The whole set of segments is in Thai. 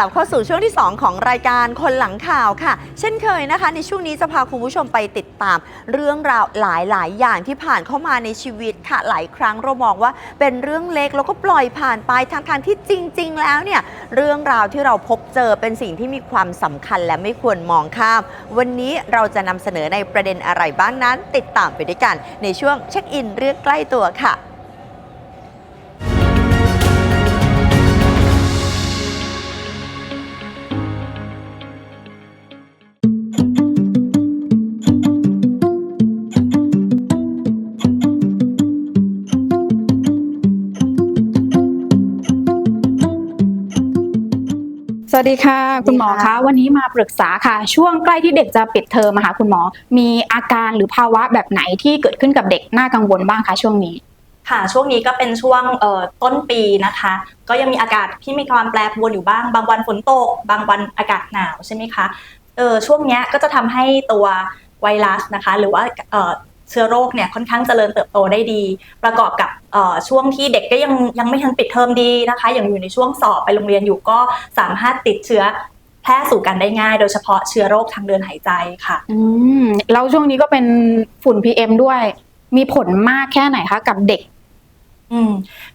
กลับเข้าสู่ช่วงที่ 2 ของรายการคนหลังข่าวค่ะ เช่นเคยนะคะ ในช่วงนี้จะพาคุณผู้ชมไปติดตาม เรื่องราวหลายๆ อย่างที่ผ่านเข้ามาในชีวิตค่ะ หลายครั้งเรามองว่าเป็นเรื่องเล็กแล้วก็ปล่อยผ่านไปทางทางที่จริง ๆ แล้วเนี่ยเรื่องราวที่เราพบเจอเป็นสิ่งที่มีความสำคัญและไม่ควรมองข้าม วันนี้เราจะนำเสนอในประเด็นอะไรบ้างนั้น ติดตามไปด้วยกัน ในช่วงเช็คอินเรื่องใกล้ตัวค่ะ วัสดีค่ะ คุณหมอสวัสดีคะค่ะวันนี้มาปรึกษาค่ะ ช่วงใกล้ที่เด็กจะปิดเทอมอะค่ะคุณหมอ มีอาการหรือภาวะแบบไหนที่เกิดขึ้นกับเด็กน่ากังวลบ้างคะช่วงนี้ค่ะช่วงนี้ก็เป็นช่วงเอ่อต้นปีนะคะ ก็ยังมีอากาศที่มีความแปรปรวนอยู่บ้าง บางวันฝนตก บางวันอากาศหนาวใช่ไหมคะเออช่วงเนี้ยก็จะทำให้ตัวไวรัสนะคะ หรือว่า เอ่อเชื้อโรคเนี่ยค่อนข้างเจริญเติบโตได้ดี ประกอบกับเอ่อช่วงที่เด็กก็ยังยังไม่ทันปิดเทอมดีนะคะยังอยู่ในช่วงสอบไปโรงเรียนอยู่ก็สามารถติดเชื้อแพร่สู่กันได้ง่าย โดยเฉพาะเชื้อโรคทางเดินหายใจค่ะอืมแล้วช่วงนี้ก็เป็นฝุ่น PM ด้วย มีผลมากแค่ไหนคะกับเด็กอืม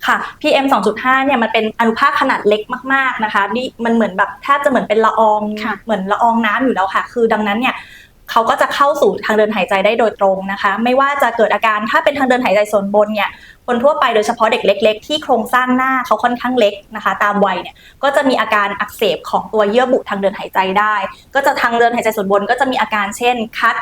ค่ะ PM 2.5เนี่ยมันเป็นอนุภาคขนาดเล็กมาก ๆนะคะนี่มันเหมือนแบบแทบจะเหมือนเป็นละอองค่ะเหมือนละอองน้ำอยู่แล้วค่ะ คือดังนั้นเนี่ย เขาก็จะเข้าสู่ทางเดินหายใจได้โดยตรงนะคะ ไม่ว่าจะเกิดอาการถ้าเป็นทางเดินหายใจส่วนบนเนี่ยคนทั่วไปโดยเฉพาะเด็กเล็ก ๆ ที่โครงสร้างหน้าเขาค่อนข้างเล็กนะคะ ตามวัยเนี่ยก็จะมีอาการอักเสบของตัวเยื่อบุทางเดินหายใจได้ ก็จะทางเดินหายใจส่วนบนก็จะมีอาการเช่นคัด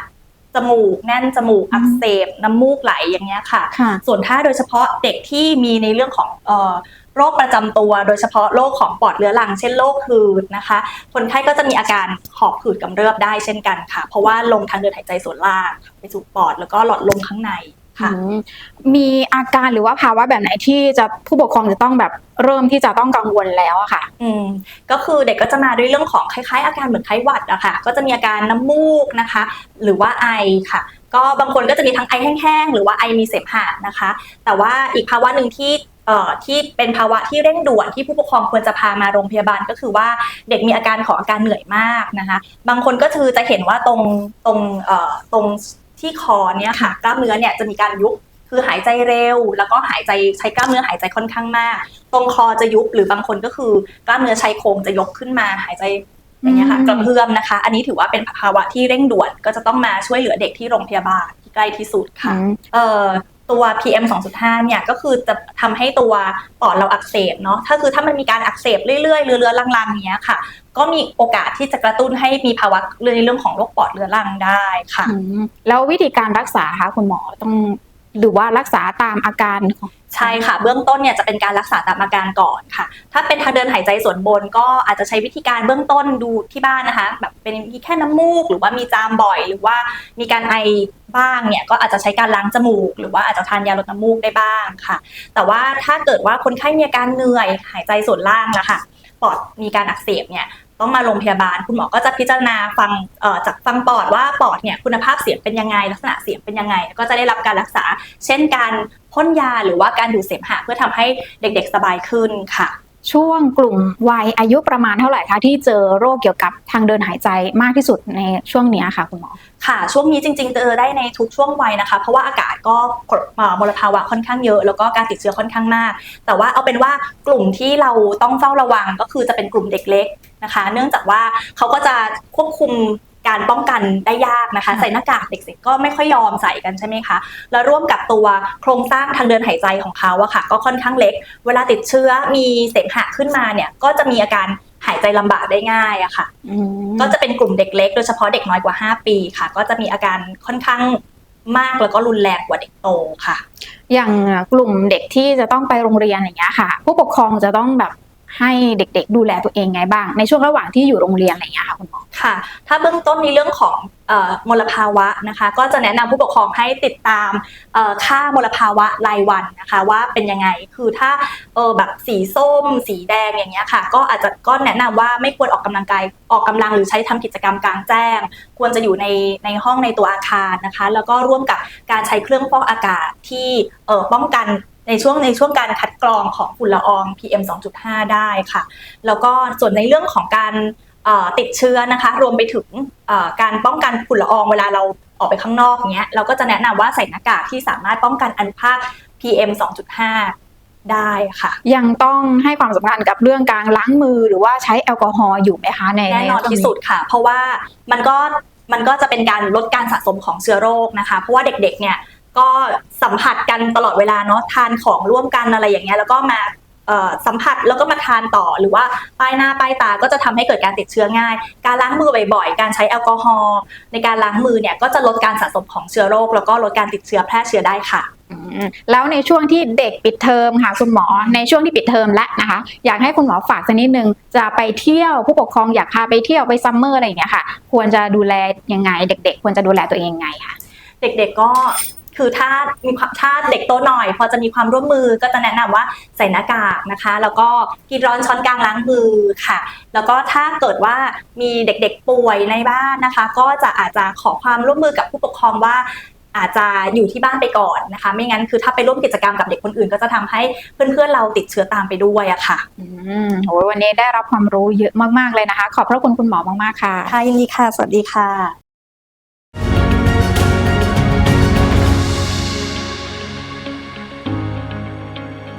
จมูกแน่นจมูกอักเสบน้ำมูกไหลอย่างเงี้ยค่ะค่ะส่วนถ้าโดยเฉพาะเด็กที่มีในเรื่องของเอ่อ โรคประจำตัว โดยเฉพาะโรคของปอดเรื้อรัง เช่นโรคหืดนะคะ คนไข้ก็จะมีอาการหอบหืดกำเริบได้เช่นกันค่ะ เพราะว่าลงทางเดินหายใจส่วนล่างไปสู่ปอดแล้วก็หลอดลมข้างในค่ะอืมมีอาการหรือว่าภาวะแบบไหนที่จะผู้ปกครองจะต้องแบบเริ่มที่จะต้องกังวลแล้วอะค่ะ อืมก็คือเด็กก็จะมาด้วยเรื่องของคล้ายๆ อาการเหมือนไข้หวัดอะค่ะ ก็จะมีอาการน้ำมูกนะคะ หรือว่าไอค่ะ ก็บางคนก็จะมีทั้งไอแห้งๆหรือว่าไอมีเสมหะนะคะ แต่ว่าอีกภาวะหนึ่งที่เอ่อ ที่เป็นภาวะที่เร่งด่วนที่ผู้ปกครองควรจะพามาโรงพยาบาลก็คือว่าเด็กมีอาการของอาการเหนื่อยมากนะคะ บางคนก็คือจะเห็นว่าตรงตรงเอ่อตรงที่คอเนี่ยค่ะกล้ามเนื้อเนี่ยจะมีการยุบคือหายใจเร็ว แล้วก็หายใจใช้กล้ามเนื้อหายใจค่อนข้างมาก ตรงคอจะยุบหรือบางคนก็คือกล้ามเนื้อชายโครงจะยกขึ้นมาหายใจอย่างเงี้ยค่ะอืมกระเพื่อมนะคะ อันนี้ถือว่าเป็นภาวะที่เร่งด่วนก็จะต้องมาช่วยเหลือเด็กที่โรงพยาบาลที่ใกล้ที่สุดค่ะอืมเอ่อ ตัว PM 2.5เนี่ยก็คือจะทำให้ตัวปอดเราอักเสบเนาะถ้าคือถ้ามันมีการอักเสบเรื่อยๆเรื้อๆลังๆอย่างเงี้ยค่ะ ก็มีโอกาสที่จะกระตุ้นให้มีภาวะในเรื่องของโรคปอดเรื้อรังได้ค่ะอืมแล้ววิธีการรักษาคะคุณหมอต้องหรือว่ารักษาตามอาการของใช่ค่ะ เบื้องต้นเนี่ยจะเป็นการรักษาตามอาการก่อนค่ะ ถ้าเป็นทางเดินหายใจส่วนบนก็อาจจะใช้วิธีการเบื้องต้นดูที่บ้านนะคะ แบบเป็นมีแค่น้ำมูก หรือว่ามีจามบ่อย หรือว่ามีการไอ บ้างเนี่ยก็อาจจะใช้การล้างจมูก หรือว่าอาจจะทานยาลดน้ำมูกได้บ้างค่ะ แต่ว่าถ้าเกิดว่าคนไข้มีอาการเหนื่อยหายใจส่วนล่างละค่ะปอดมีการอักเสบเนี่ยต้องมาโรงพยาบาลคุณหมอก็จะพิจารณาฟังจากฟังปอดว่าปอดเนี่ยคุณภาพเสียงเป็นยังไง ลักษณะเสียงเป็นยังไง ก็จะได้รับการรักษา เช่นการพ่นยาหรือว่าการดูดเสมหะเพื่อทำให้เด็กๆสบายขึ้นค่ะ ช่วงกลุ่มวัยอายุประมาณเท่าไหร่คะที่เจอโรคเกี่ยวกับทางเดินหายใจมากที่สุดในช่วงนี้ค่ะคุณหมอค่ะ ช่วงนี้จริงๆเจอได้ในทุกช่วงวัยนะคะ เพราะว่าอากาศก็มลภาวะค่อนข้างเยอะ แล้วก็การติดเชื้อค่อนข้างมาก แต่ว่าเอาเป็นว่ากลุ่มที่เราต้องเฝ้าระวังก็คือจะเป็นกลุ่มเด็กเล็กนะคะ เนื่องจากว่าเขาก็จะควบคุม การป้องกันได้ยากนะคะค่ะใส่หน้ากากเด็กๆก็ไม่ค่อยยอมใส่กันใช่ไหมคะ แล้วร่วมกับตัวโครงสร้างทางเดินหายใจของเขาอะค่ะ ก็ค่อนข้างเล็ก เวลาติดเชื้อมีเสมหะขึ้นมาเนี่ย ก็จะมีอาการหายใจลำบากได้ง่ายอะค่ะอืมก็จะเป็นกลุ่มเด็กเล็กโดยเฉพาะเด็กน้อยกว่า 5 ปีค่ะ ก็จะมีอาการค่อนข้างมากแล้วก็รุนแรงกว่าเด็กโตค่ะ อย่างกลุ่มเด็กที่จะต้องไปโรงเรียนอย่างเงี้ยค่ะ ผู้ปกครองจะต้องแบบ ให้เด็กๆ ดูแลตัวเองไงบ้าง ในช่วงระหว่างที่อยู่โรงเรียนอะไรอย่างเงี้ยค่ะคุณหมอค่ะ ถ้าเบื้องต้นในเรื่องของออมลภาวะนะคะ ก็จะแนะนำผู้ปกครองให้ติดตามค่ามลภาวะรายวันนะคะ ว่าเป็นยังไงคือถ้าเออแบบสีส้ม สีแดงอย่างเงี้ยค่ะ ก็อาจจะก็แนะนำว่าไม่ควรออกกำลังกายออกกำลังหรือใช้ทำกิจกรรมกลางแจ้ง ควรจะอยู่ในในห้องในตัวอาคารนะคะ แล้วก็ร่วมกับการใช้เครื่องฟอกอากาศที่ป้องกัน ในช่วงในช่วงการคัดกรองของฝุ่นละออง PM 2.5 ได้ค่ะ แล้วก็ส่วนในเรื่องของการเอ่อติดเชื้อนะคะ รวมไปถึงเอ่อการป้องกันฝุ่นละอองเวลาเราออกไปข้างนอกเนี้ยเราก็จะแนะนำว่าใส่หน้ากากที่สามารถป้องกันอนุภาค PM 2.5ได้ค่ะ ยังต้องให้ความสำคัญกับเรื่องการล้างมือหรือว่าใช้แอลกอฮอล์อยู่ไหมคะในแน่นอนใตรงที่สุดค่ะ เพราะว่ามันก็มันก็จะเป็นการลดการสะสมของเชื้อโรคนะคะ เพราะว่าเด็กๆเนี่ย ก็สัมผัสกันตลอดเวลาเนาะทานของร่วมกันอะไรอย่างเงี้ยแล้วก็มาเอ่อสัมผัสแล้วก็มาทานต่อหรือว่าป้ายหน้าป้ายตาก็จะทำให้เกิดการติดเชื้อง่าย การล้างมือบ่อยๆ การใช้แอลกอฮอล์ในการล้างมือเนี่ยก็จะลดการสะสมของเชื้อโรค แล้วก็ลดการติดเชื้อแพร่เชื้อได้ค่ะอืมแล้วในช่วงที่เด็กปิดเทอมค่ะคุณหมอในช่วงที่ปิดเทอมแล้วนะคะ อยากให้คุณหมอฝากสักนิดนึงจะไปเที่ยวผู้ปกครองอยากพาไปเที่ยวไปซัมเมอร์อะไรอย่างเงี้ยค่ะ ควรจะดูแลยังไง เด็ก ๆ ควรจะดูแลตัวเองยังไงค่ะเด็กๆก็ คือถ้ามีความถ้าเด็กโตหน่อย พอจะมีความร่วมมือก็จะแนะนำว่าใส่หน้ากากนะคะ แล้วก็กินร้อนช้อนกลางล้างมือค่ะ แล้วก็ถ้าเกิดว่ามีเด็กๆป่วยในบ้านนะคะ ก็จะอาจจะขอความร่วมมือกับผู้ปกครองว่าอาจจะอยู่ที่บ้านไปก่อนนะคะ ไม่งั้นคือถ้าไปร่วมกิจกรรมกับเด็กคนอื่น ก็จะทำให้เพื่อนๆเราติดเชื้อตามไปด้วยอะค่ะอืมโหวันนี้ได้รับความรู้เยอะมากๆเลยนะคะ ขอบพระคุณคุณหมอมากๆค่ะค่ะยินดีค่ะ สวัสดีค่ะ